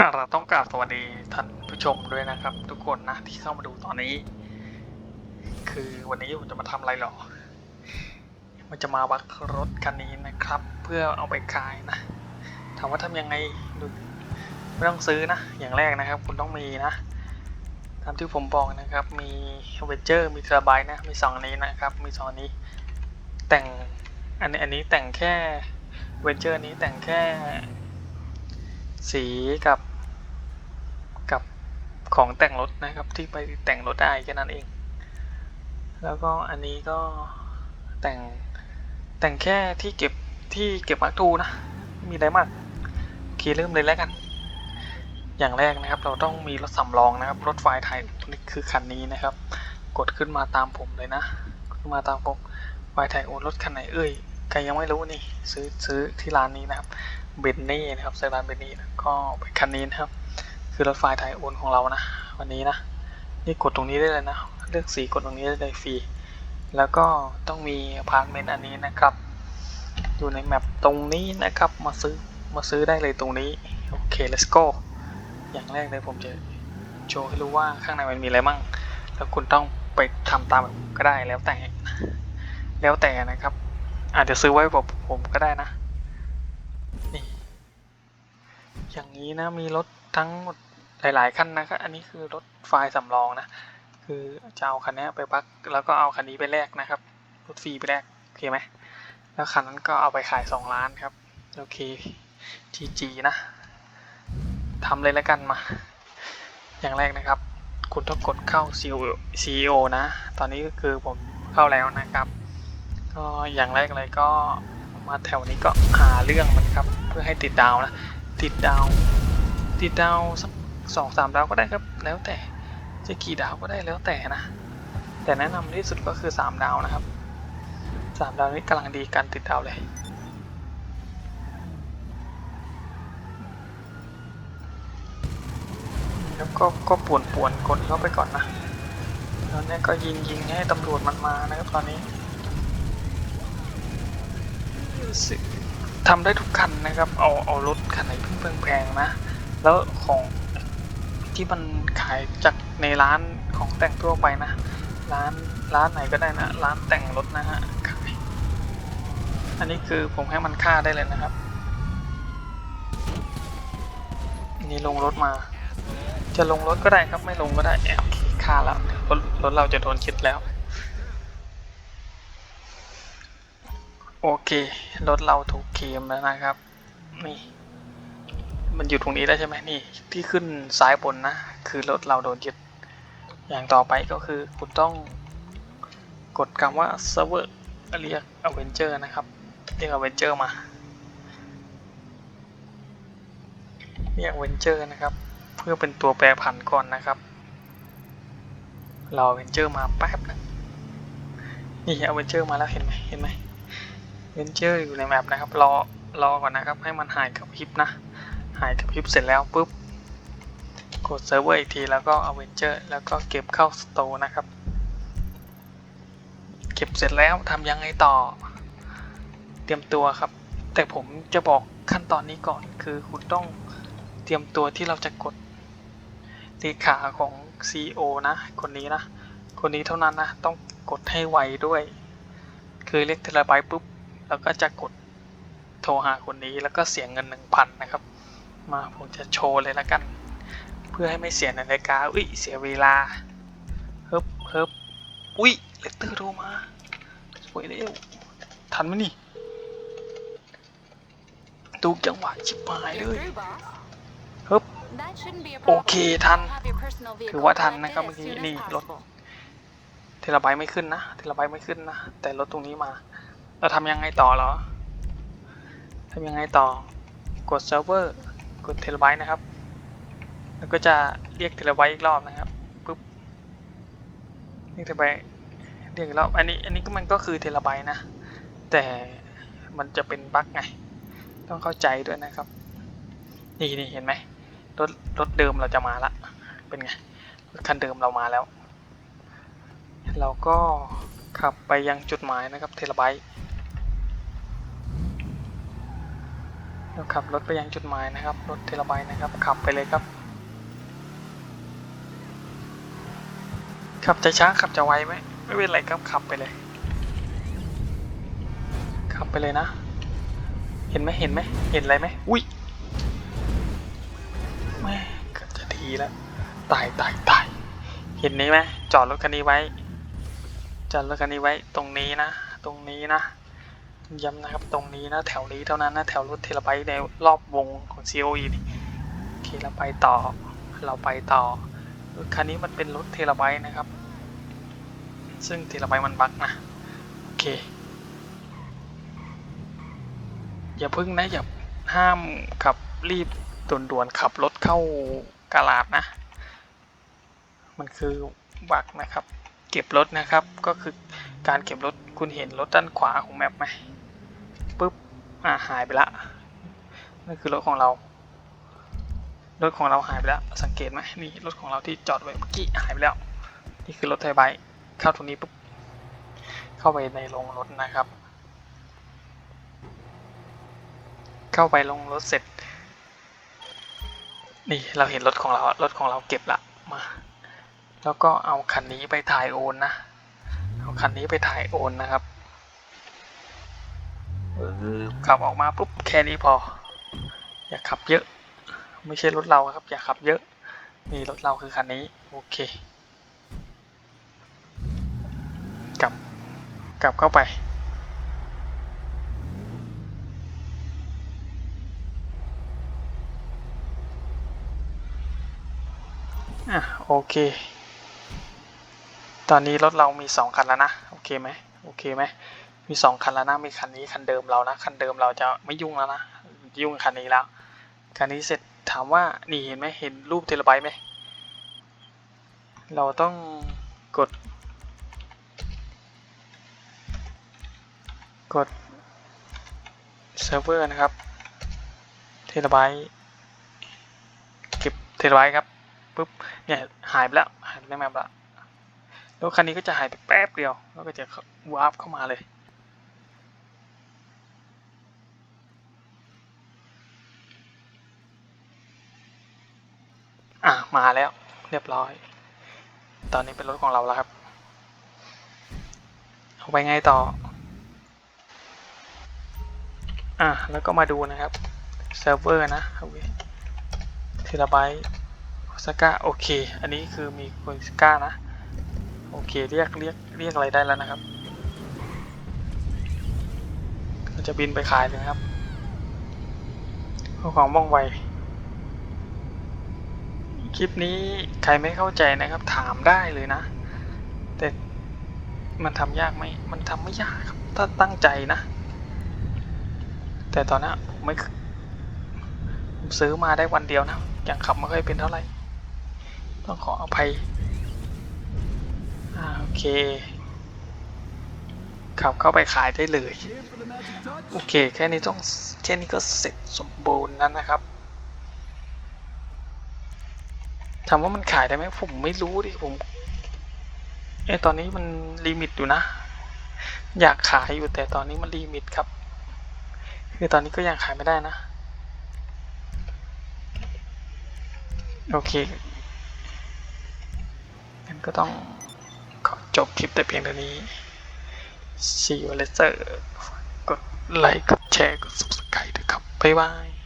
เราต้องกราบสวัสดีท่านผู้ชมด้วยนะครับ ทุกคนนะที่เข้ามาดูตอนนี้ คือวันนี้ผมจะมาทำอะไรหรอ มันจะมาวัดรถคันนี้นะครับ เพื่อเอาไปขายนะถามว่าทำยังไงดูไม่ต้องซื้อนะ อย่างแรกนะครับ คุณต้องมีนะตามที่ผมบอกนะครับ มีเวเจอร์มีเทราไบต์นะ มีสองนี้นะครับ มีสองนี้ แต่งอันนี้อันนี้แต่งแค่เวเจอร์นี้แต่งแค่สีกับ ของแต่งรถนะครับที่ไปแต่งรถได้แค่นั้นเอง แล้วก็อันนี้ก็แต่งแต่งแค่ที่เก็บที่เก็บมาร์กทูนะ มีอะไรมากโอเคเริ่มเลยแล้วกัน อย่างแรกนะครับเราต้องมีรถสำรองนะครับ รถไฟไทยนี่คือคันนี้นะครับ กดขึ้นมาตามผมเลยนะขึ้นมาตามผมไฟไทยโอนรถคันไหนเอ่ยใครยังไม่รู้นี่ซื้อซื้อที่ร้านนี้นะครับเบนนี่นะครับไซรานเบนนี่นะก็เป็นคันนี้นะครับ คือรถไฟไทยโอนของเรานะ วันนี้นะ นี่กดตรงนี้ได้เลยนะ เลือกสีกดตรงนี้ได้เลยฟรี แล้วก็ต้องมีอพาร์ตเมนต์อันนี้นะครับ อยู่ในแมปตรงนี้นะครับ มาซื้อ มาซื้อได้เลยตรงนี้ โอเค let's go อย่างแรกเลยผมจะโชว์ให้รู้ว่าข้างในมันมีอะไรมั่ง แล้วคุณต้องไปทำตามแบบผมก็ได้แล้วแต่ แล้วแต่นะครับ อาจจะซื้อไว้แบบผมก็ได้นะ นี่ อย่างนี้นะมีรถ ทั้งหมดหลาย ๆ คันนะครับ อันนี้คือรถไฟสำรองนะ คือจะเอาคันนี้ไปพัก แล้วก็เอาคันนี้ไปแลกนะครับ รถฟรีไปแลกโอเคไหม แล้วคันนั้นก็เอาไปขายสองล้านครับ โอเค GG นะทำเลยแล้วกันมา อย่างแรกนะครับ คุณต้องกดเข้า CEO นะ ตอนนี้ก็คือผมเข้าแล้วนะครับ ก็อย่างแรกเลยก็มาแถวนี้ก็หาเรื่องมันครับ เพื่อให้ติดดาวนะ ติดดาว ติดดาวสักสองสามดาวก็ได้ครับ แล้วแต่จะกี่ดาวก็ได้แล้วแต่นะ แต่แนะนำที่สุดก็คือสามดาวนะครับสามดาวนี้กำลังดีการติดดาวเลยแล้วก็ก็ป่วนป่วนกดเข้าไปก่อนนะแล้วเนี่ยก็ยิงยิงให้ตำรวจมันมานะครับตอนนี้ทำได้ทุกคันนะครับ เอาเอารถคันไหนเพิ่งแพงๆนะ แล้วของที่มันขายจากในร้านของแต่งทั่วไปนะ ร้านร้านไหนก็ได้นะ ร้านแต่งรถนะฮะขายอันนี้คือผมให้มันค่าได้เลยนะครับอันนี้ลงรถมา จะลงรถก็ได้ครับไม่ลงก็ได้แอบค่าแล้วรถรถเราจะโดนคิดแล้ว โอเค รถเราถูกเคมแล้วนะครับ นี่ มันอยู่ตรงนี้แล้วใช่ไหมนี่ ที่ขึ้นซ้ายบนนะ คือรถเราโดนยึด อย่างต่อไปก็คือคุณต้องกดคำว่า server เรียก Avenger นะครับ เรียก Avenger มา เรียก Avenger นะครับ เพื่อเป็นตัวแปรผันก่อนนะครับ เรา Avenger มาแป๊บนึงนี่ Avenger มาแล้วเห็นไหมเห็นไหมเวนเจอร์อยู่ในแมปนะครับ รอรอก่อนนะครับ ให้มันหายกับพริบนะ หายกับพริบเสร็จแล้วปุ๊บ กดเซิร์ฟเวอร์อีกทีแล้วก็เอาเวนเจอร์แล้วก็เก็บเข้าสโตร์นะครับ เก็บเสร็จแล้วทำยังไงต่อ เตรียมตัวครับ แต่ผมจะบอกขั้นตอนนี้ก่อนคือคุณต้องเตรียมตัวที่เราจะกดเลขาของ CEO นะ คนนี้นะ คนนี้เท่านั้นนะ ต้องกดให้ไวด้วย คือเรียกเทราไบปุ๊บ แล้วก็จะกดโทรหาคนนี้แล้วก็เสียเงินหนึ่งพันนะครับ มาผมจะโชว์เลยล้วกัน เพื่อให้ไม่เสียนาฬิกา อุ้ยเสียเวลาเฮิบเฮิบอุ้ยเลตเตอร์โทรมาสวยเร็วทันไหมนี่ตูจังหวะชิบหายเลยเฮิบโอเคทัน ถือว่าทันนะครับเมื่อกี้นี่รถเทราไบไม่ขึ้นนะเทราไบไม่ขึ้นนะ แต่รถตรงนี้มา เราทำยังไงต่อเหรอทำยังไงต่อกดเซิร์ฟเวอร์ ดเทราไบต์นะครับ แล้วก็จะเรียกเทราไบต์อีกรอบนะครับปุ๊บเรียกเทราไบต์เรียกอีกรอบอันนี้อันนี้ก็มันก็คือเทราไบต์นะ แต่มันจะเป็นบั๊กไง ต้องเข้าใจด้วยนะครับ นี่นี่เห็นไหมรถรถเดิมเราจะมาละเป็นไงรถคันเดิมเรามาแล้ว เราก็ขับไปยังจุดหมายนะครับเทราไบต์ ราขับรถไปยังจุดหมายนะครับ รถเทราไบนะครับ ขับไปเลยครับ ขับจะช้าขับจะไวไหมไม่เป็นไรครับขับไปเลย ขับไปเลยนะ เห็นไหมเห็นไหมเห็นอะไรไหมอุ้ยแม่เกือบจะทีแล้วตายตายตายเห็นนี้ไหมจอดรถคันนี้ไว้ จอดรถคันนี้ไว้ตรงนี้นะ ตรงนี้นะ ย้ำนะครับตรงนี้นะแถวนี้เท่านั้นนะแถวรถเทราไบต์ในรอบวงของ COE นี่โอเคเราไปต่อเราไปต่อรถคันนี้มันเป็นรถเทราไบต์นะครับ ซึ่งเทราไบต์มันบั๊กนะโอเคอย่าพึ่งนะอย่าห้ามขับรีบด่วนๆขับรถเข้ากาลาดนะ มันคือบักนะครับ เก็บรถนะครับก็คือการเก็บรถคุณเห็นรถด้านขวาของแมปไหม อ่าหายไปละนั่นคือรถของเรา รถของเราหายไปแล้ว สังเกตไหมนี่รถของเราที่จอดไว้เมื่อกี้หายไปแล้ว นี่คือรถไทยไบค์เข้าตรงนี้ปุ๊บ เข้าไปในโรงรถนะครับ เข้าไปลงรถเสร็จ นี่เราเห็นรถของเรา รถของเราเก็บละมา แล้วก็เอาคันนี้ไปถ่ายโอนนะ เอาคันนี้ไปถ่ายโอนนะครับ ขับออกมาปุ๊บแค่นี้พอ อย่าขับเยอะ ไม่ใช่รถเราครับ อย่าขับเยอะนี่รถเราคือคันนี้ โอเค กลับ กลับเข้าไป อะ โอเค ตอนนี้รถเรามีสองคันแล้วนะ โอเคไหมโอเคไหม มีสองคันแล้วนะมีคันนี้คันเดิมเรานะคันเดิมเราจะไม่ยุ่งแล้วนะยุ่งคันนี้แล้วคันนี้เสร็จถามว่านี่เห็นไหมเห็นรูปเทเลไบต์ไหมเราต้องกด กดเซิร์ฟเวอร์นะครับเทเลไบต์เก็บเทเลไบต์ครับปุ๊บเนี่ยหายไปแล้วหายไปในแมปแล้วแล้วคันนี้ก็จะหายไปแป๊บเดียว แล้วก็จะวาร์ปเข้ามาเลย อะมาแล้วเรียบร้อย ตอนนี้เป็นรถของเราแล้วครับเอาไปไงต่อ อะแล้วก็มาดูนะครับเซิร์ฟเวอร์นะโอเคเทราไบต์สก้าโอเค อันนี้คือมีคุณสก้านะ โอเค เรียกเรียกเรียกอะไรได้แล้วนะครับเราจะบินไปขายเลยนะครับเพื่อความว่องไว คลิปนี้ใครไม่เข้าใจนะครับถามได้เลยนะ แต่มันทำยากไหมมันทำไม่ยากครับ ถ้าตั้งใจนะ แต่ตอนนี้ผมไม่ซื้อมาได้วันเดียวนะยังขับไม่ค่อยเป็นเท่าไหร่ ต้องขออภัยอโอเค ขับเข้าไปขายได้เลย โอเค แค่นี้ต้องแค่นี้ก็เสร็จสมบูรณ์แล้วนะครับ ถามว่ามันขายได้ไหมผมไม่รู้ดิผมเอ้ตอนนี้มันลิมิตอยู่นะ อยากขายอยู่แต่ตอนนี้มันลิมิตครับ คือตอนนี้ก็ยังขายไม่ได้นะ โอเคงั้นก็ต้องขอจบคลิปแต่เพียงเท่านี้ See you later กดไลค์กดแชร์กด subscribe ด้วยครับ บ๊ายบาย